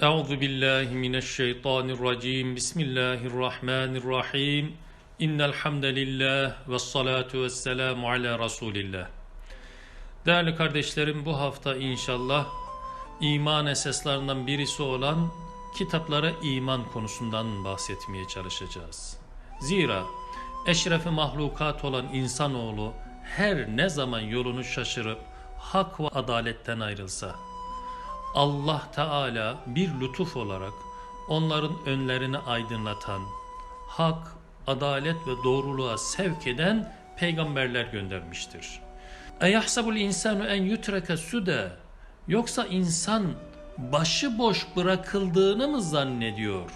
Euzu billahi mineşşeytanirracim. Bismillahirrahmanirrahim. İnnel hamdelellah ve salatu vesselamu ala Resulillah. Değerli kardeşlerim bu hafta inşallah iman esaslarından birisi olan kitaplara iman konusundan bahsetmeye çalışacağız. Zira eşrefi mahlukat olan insanoğlu her ne zaman yolunu şaşırıp hak ve adaletten ayrılsa Allah Teala bir lütuf olarak onların önlerini aydınlatan, hak, adalet ve doğruluğa sevk eden peygamberler göndermiştir. Eyahsabul insanu en yutreke sude yoksa insan başıboş bırakıldığını mı zannediyor?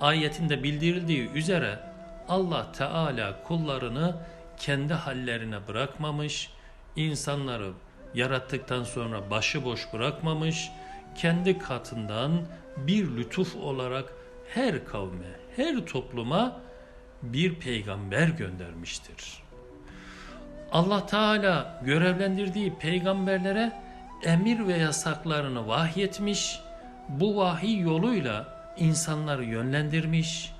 Ayetinde bildirildiği üzere Allah Teala kullarını kendi hallerine bırakmamış, insanları yarattıktan sonra başıboş bırakmamış, kendi katından bir lütuf olarak her kavme, her topluma bir peygamber göndermiştir. Allah Teala görevlendirdiği peygamberlere emir ve yasaklarını vahyetmiş, bu vahiy yoluyla insanları yönlendirmiş,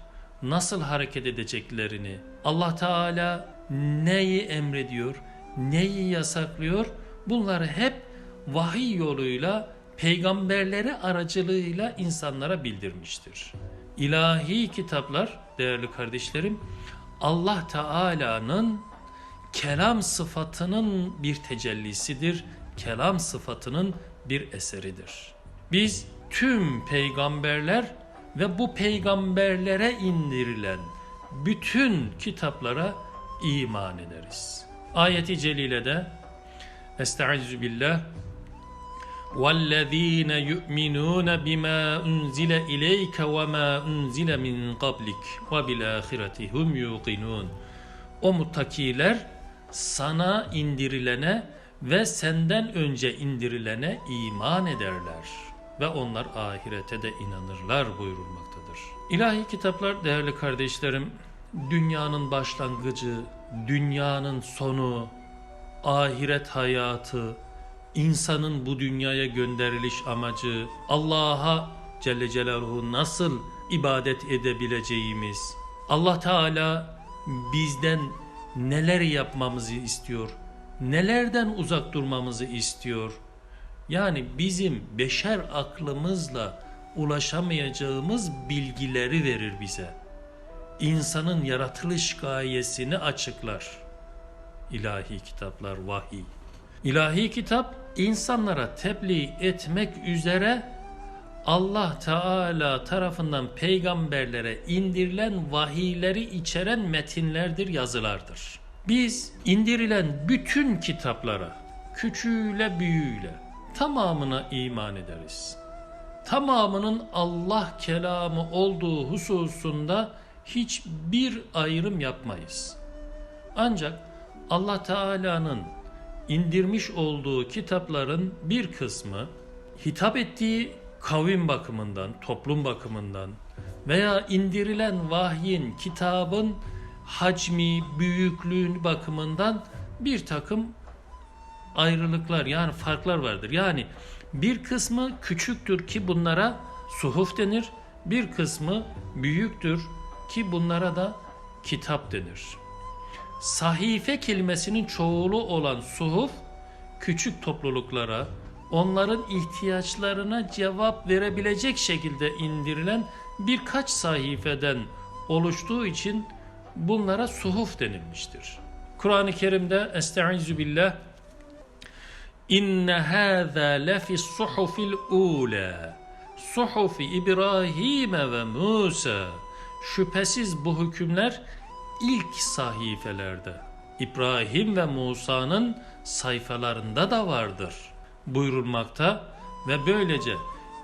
nasıl hareket edeceklerini, Allah Teala neyi emrediyor, neyi yasaklıyor, bunları hep vahiy yoluyla, peygamberleri aracılığıyla insanlara bildirmiştir. İlahi kitaplar, değerli kardeşlerim, Allah Teala'nın kelam sıfatının bir tecellisidir, kelam sıfatının bir eseridir. Biz tüm peygamberler ve bu peygamberlere indirilen bütün kitaplara iman ederiz. Ayeti celilede Estaizu billah وَالَّذ۪ينَ يُؤْمِنُونَ بِمَا أُنْزِلَ إِلَيْكَ وَمَا أُنْزِلَ مِنْ قَبْلِكَ وَبِالْآخِرَةِ هُمْ يُوقِنُونَ O muttakiler sana indirilene ve senden önce indirilene iman ederler ve onlar ahirete de inanırlar buyurulmaktadır. İlahi kitaplar değerli kardeşlerim, dünyanın başlangıcı, dünyanın sonu, ahiret hayatı, insanın bu dünyaya gönderiliş amacı, Allah'a Celle Celaluhu nasıl ibadet edebileceğimiz, Allah Teala bizden neler yapmamızı istiyor, nelerden uzak durmamızı istiyor. Yani bizim beşer aklımızla ulaşamayacağımız bilgileri verir bize. İnsanın yaratılış gayesini açıklar. İlahi kitaplar, vahiy. İlahi kitap insanlara tebliğ etmek üzere Allah Teala tarafından peygamberlere indirilen vahiyleri içeren metinlerdir, yazılardır. Biz indirilen bütün kitaplara, küçüğüyle büyüğüyle tamamına iman ederiz. Tamamının Allah kelamı olduğu hususunda hiçbir ayrım yapmayız. Ancak Allah Teala'nın indirmiş olduğu kitapların bir kısmı hitap ettiği kavim bakımından, toplum bakımından veya indirilen vahyin, kitabın hacmi, büyüklüğün bakımından bir takım ayrılıklar yani farklar vardır. Yani bir kısmı küçüktür ki bunlara suhuf denir. Bir kısmı büyüktür ki bunlara da kitap denir. Sahife kelimesinin çoğulu olan suhuf küçük topluluklara, onların ihtiyaçlarına cevap verebilecek şekilde indirilen birkaç sayfeden oluştuğu için bunlara suhuf denilmiştir. Kur'an-ı Kerim'de Estaizu billah İnne hâzâ lefis suhufil ûlâ Suhufi İbrahim ve Musa Şüphesiz bu hükümler ilk sahifelerde İbrahim ve Musa'nın sayfalarında da vardır buyurulmakta ve böylece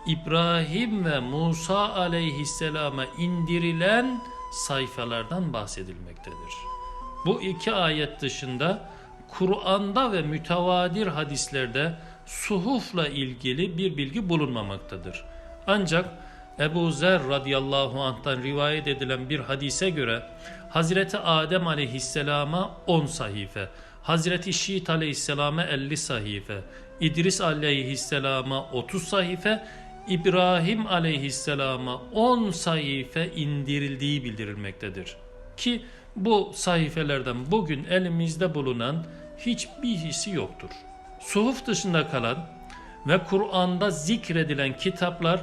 İbrahim ve Musa aleyhisselama indirilen sayfalardan bahsedilmektedir. Bu iki ayet dışında Kur'an'da ve mütevadir hadislerde suhufla ilgili bir bilgi bulunmamaktadır. Ancak Ebu Zer radıyallahu anh'tan rivayet edilen bir hadise göre Hazreti Adem aleyhisselama 10 sahife, Hazreti Şiit aleyhisselama 50 sahife, İdris aleyhisselama 30 sahife, İbrahim aleyhisselama 10 sayfa indirildiği bildirilmektedir. Ki bu sayfelerden bugün elimizde bulunan hiçbirisi yoktur. Suhuf dışında kalan ve Kur'an'da zikredilen kitaplar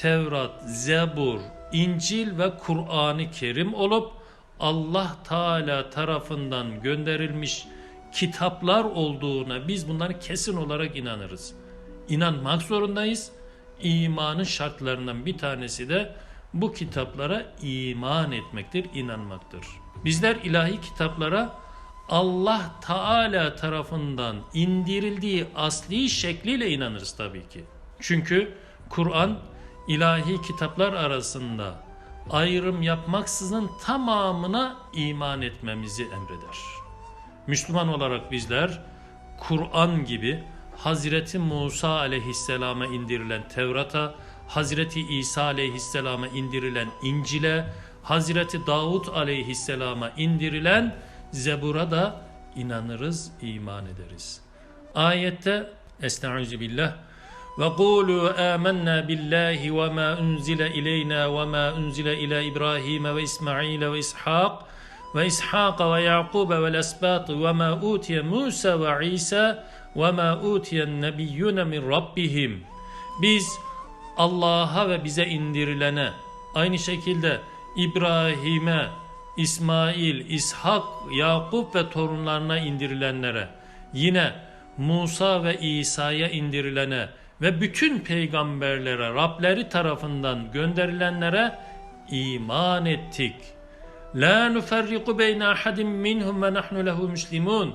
Tevrat, Zebur, İncil ve Kur'an-ı Kerim olup Allah Teala tarafından gönderilmiş kitaplar olduğuna biz bunları kesin olarak inanırız. İnanmak zorundayız. İmanın şartlarından bir tanesi de bu kitaplara iman etmektir, inanmaktır. Bizler ilahi kitaplara Allah Teala tarafından indirildiği asli şekliyle inanırız tabii ki. Çünkü Kur'an ilahi kitaplar arasında ayrım yapmaksızın tamamına iman etmemizi emreder. Müslüman olarak bizler Kur'an gibi Hazreti Musa aleyhisselama indirilen Tevrat'a, Hazreti İsa aleyhisselama indirilen İncil'e, Hazreti Davud aleyhisselama indirilen Zebur'a da inanırız, iman ederiz. Ayette Estaizu billah ila İbrahim ve İsmail ve İshak ve İshak ve Yaqub ve Esbat ve ma utiye Musa ve İsa ve ma utiyen nebiyyun min rabbihim. Biz Allah'a ve bize indirilene aynı şekilde İbrahim'e, İsmail, İshak, Yakup ve torunlarına indirilenlere, yine Musa ve İsa'ya indirilene ve bütün peygamberlere Rableri tarafından gönderilenlere iman ettik. La nuferriku beyne ahadin minhum ve nahnu lehu muslimun.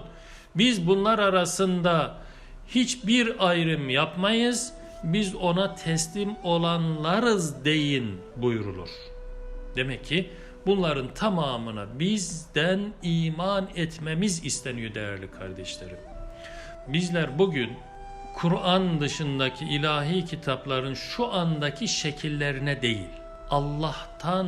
Biz bunlar arasında hiçbir ayrım yapmayız. Biz ona teslim olanlarız deyin buyurulur. Demek ki bunların tamamına bizden iman etmemiz isteniyor değerli kardeşlerim. Bizler bugün Kur'an dışındaki ilahi kitapların şu andaki şekillerine değil, Allah'tan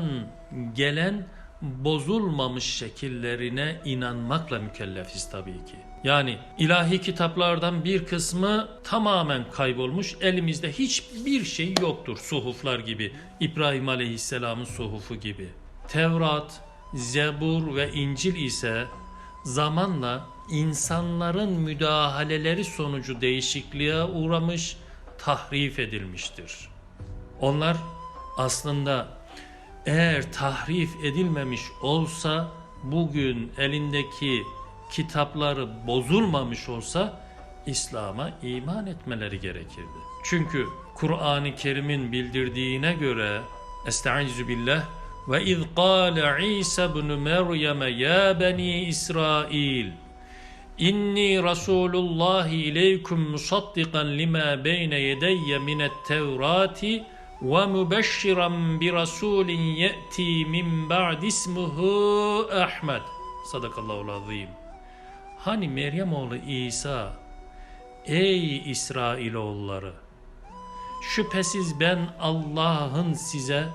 gelen bozulmamış şekillerine inanmakla mükellefiz tabii ki. Yani ilahi kitaplardan bir kısmı tamamen kaybolmuş, elimizde hiçbir şey yoktur suhuflar gibi, İbrahim Aleyhisselam'ın suhufu gibi. Tevrat, Zebur ve İncil ise zamanla insanların müdahaleleri sonucu değişikliğe uğramış, tahrif edilmiştir. Onlar aslında eğer tahrif edilmemiş olsa bugün elindeki kitapları bozulmamış olsa İslam'a iman etmeleri gerekirdi. Çünkü Kur'an-ı Kerim'in bildirdiğine göre Estaizu billah ve iz qala İsa ibn Meryem ya bani İsrail İnni Rasulullah ileykum musaddiqan lima beyne yedeyye minet tevrati ve mübeşşiran bir rasulin ye'ti min ba'd ismuhu Ahmed. Sadakallahu azim. Hani Meryem oğlu İsa ey İsrailoğulları şüphesiz ben Allah'ın size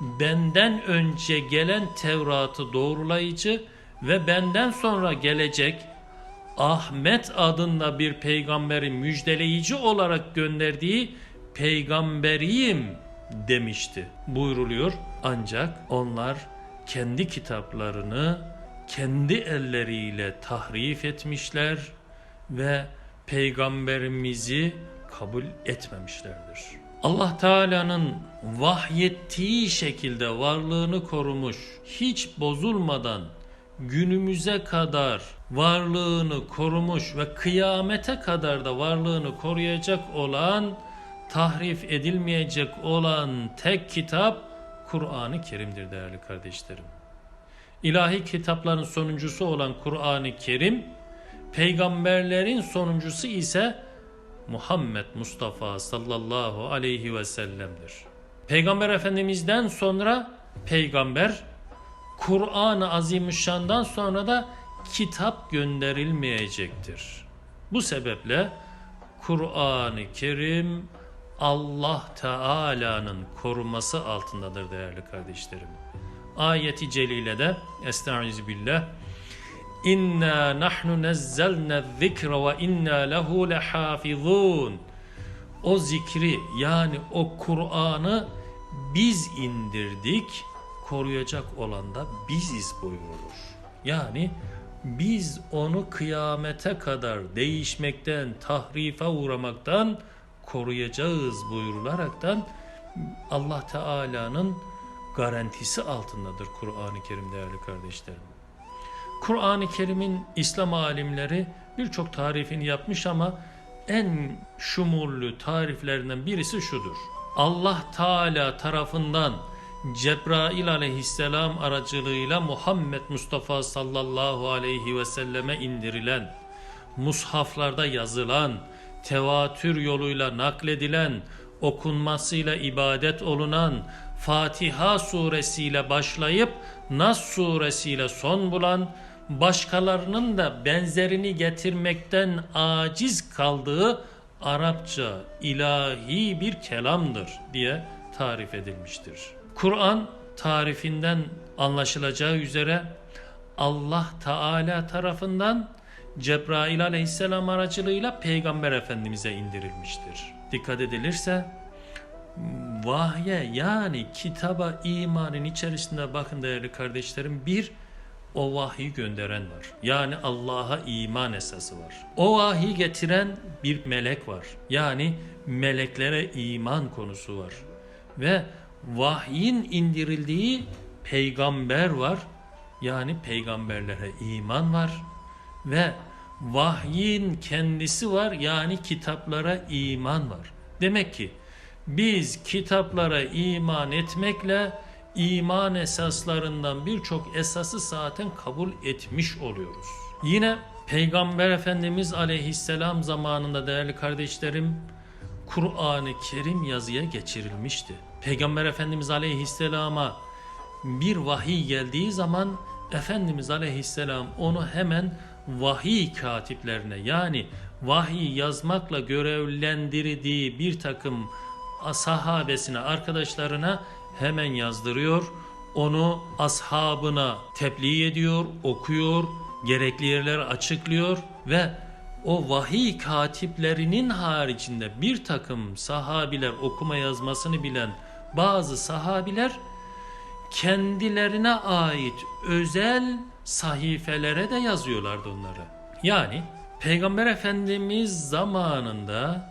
benden önce gelen Tevrat'ı doğrulayıcı ve benden sonra gelecek Ahmet adında bir peygamberi müjdeleyici olarak gönderdiği peygamberiyim demişti buyruluyor. Ancak onlar kendi kitaplarını kendi elleriyle tahrif etmişler ve peygamberimizi kabul etmemişlerdir. Allah Teala'nın vahyettiği şekilde varlığını korumuş, hiç bozulmadan günümüze kadar varlığını korumuş ve kıyamete kadar da varlığını koruyacak olan, tahrif edilmeyecek olan tek kitap Kur'an-ı Kerim'dir değerli kardeşlerim. İlahi kitapların sonuncusu olan Kur'an-ı Kerim, peygamberlerin sonuncusu ise Muhammed Mustafa sallallahu aleyhi ve sellem'dir. Peygamber Efendimiz'den sonra peygamber, Kur'an-ı Azimüşşan'dan sonra da kitap gönderilmeyecektir. Bu sebeple Kur'an-ı Kerim Allah Teala'nın koruması altındadır değerli kardeşlerim. Ayeti celilede Estaizu billah İnna nahnu nazzalna zikra ve inna lehu lehafizun. o zikri yani o Kur'an'ı biz indirdik, koruyacak olan da biziz buyurulur. Yani biz onu kıyamete kadar değişmekten, tahrife uğramaktan koruyacağız buyurularaktan Allah Teala'nın garantisi altındadır Kur'an-ı Kerim değerli kardeşlerim. Kur'an-ı Kerim'in İslam alimleri birçok tarifini yapmış ama en şumullü tariflerinden birisi şudur. Allah Teala tarafından Cebrail aleyhisselam aracılığıyla Muhammed Mustafa sallallahu aleyhi ve selleme indirilen, mushaflarda yazılan, tevatür yoluyla nakledilen, okunmasıyla ibadet olunan Fatiha suresiyle başlayıp Nas suresiyle son bulan, başkalarının da benzerini getirmekten aciz kaldığı Arapça ilahi bir kelamdır diye tarif edilmiştir. Kur'an tarifinden anlaşılacağı üzere Allah Teala tarafından Cebrail aleyhisselam aracılığıyla Peygamber Efendimiz'e indirilmiştir. Dikkat edilirse vahye yani kitaba imanın içerisinde bakın değerli kardeşlerim bir o vahiy gönderen var. Yani Allah'a iman esası var. O vahiy getiren bir melek var. Yani meleklere iman konusu var. Ve vahyin indirildiği peygamber var. Yani peygamberlere iman var. Ve vahyin kendisi var. Yani kitaplara iman var. Demek ki biz kitaplara iman etmekle iman esaslarından birçok esası zaten kabul etmiş oluyoruz. Yine Peygamber Efendimiz Aleyhisselam zamanında değerli kardeşlerim Kur'an-ı Kerim yazıya geçirilmişti. Peygamber Efendimiz Aleyhisselam'a bir vahiy geldiği zaman Efendimiz Aleyhisselam onu hemen vahiy katiplerine yani vahiy yazmakla görevlendirdiği bir takım sahabesine, arkadaşlarına hemen yazdırıyor. Onu ashabına tebliğ ediyor, okuyor, gerekli yerleri açıklıyor ve o vahiy katiplerinin haricinde bir takım sahabiler okuma yazmasını bilen bazı sahabiler kendilerine ait özel sahifelere de yazıyorlardı onları. Yani Peygamber Efendimiz zamanında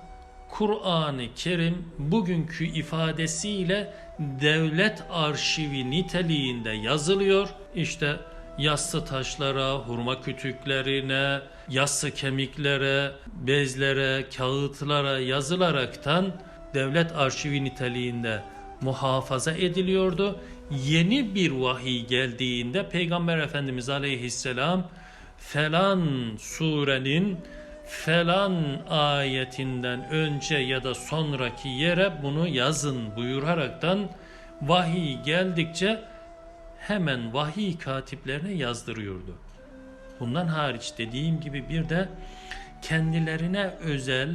Kur'an-ı Kerim bugünkü ifadesiyle devlet arşivi niteliğinde yazılıyor. İşte yassı taşlara, hurma kütüklerine, yassı kemiklere, bezlere, kağıtlara yazılaraktan devlet arşivi niteliğinde muhafaza ediliyordu. Yeni bir vahiy geldiğinde Peygamber Efendimiz Aleyhisselam falan surenin falan ayetinden önce ya da sonraki yere bunu yazın buyuraraktan vahiy geldikçe hemen vahiy katiplerine yazdırıyordu. Bundan hariç dediğim gibi bir de kendilerine özel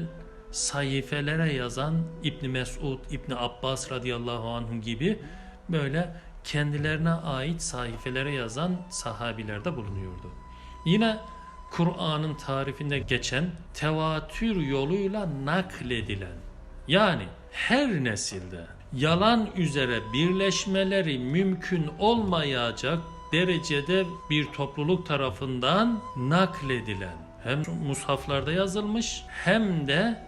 sayfelere yazan İbni Mesud, İbni Abbas radıyallahu anh gibi böyle kendilerine ait sayfelere yazan sahabiler de bulunuyordu. Yine Kur'an'ın tarifinde geçen tevatür yoluyla nakledilen yani her nesilde yalan üzere birleşmeleri mümkün olmayacak derecede bir topluluk tarafından nakledilen hem mushaflarda yazılmış hem de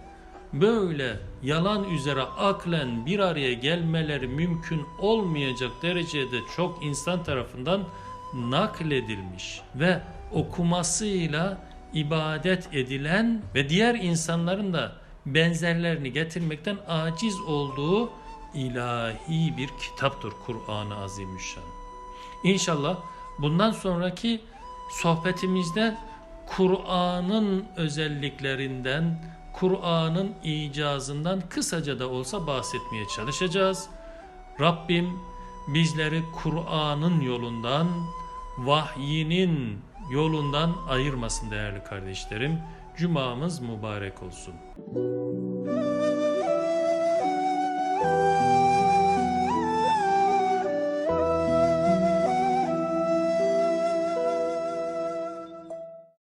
böyle yalan üzere aklen bir araya gelmeleri mümkün olmayacak derecede çok insan tarafından nakledilmiş ve okumasıyla ibadet edilen ve diğer insanların da benzerlerini getirmekten aciz olduğu ilahi bir kitaptır Kur'an-ı Azimüşşan. İnşallah bundan sonraki sohbetimizde Kur'an'ın özelliklerinden, Kur'an'ın icazından kısaca da olsa bahsetmeye çalışacağız. Rabbim bizleri Kur'an'ın yolundan, vahyinin yolundan ayırmasın değerli kardeşlerim. Cumamız mübarek olsun.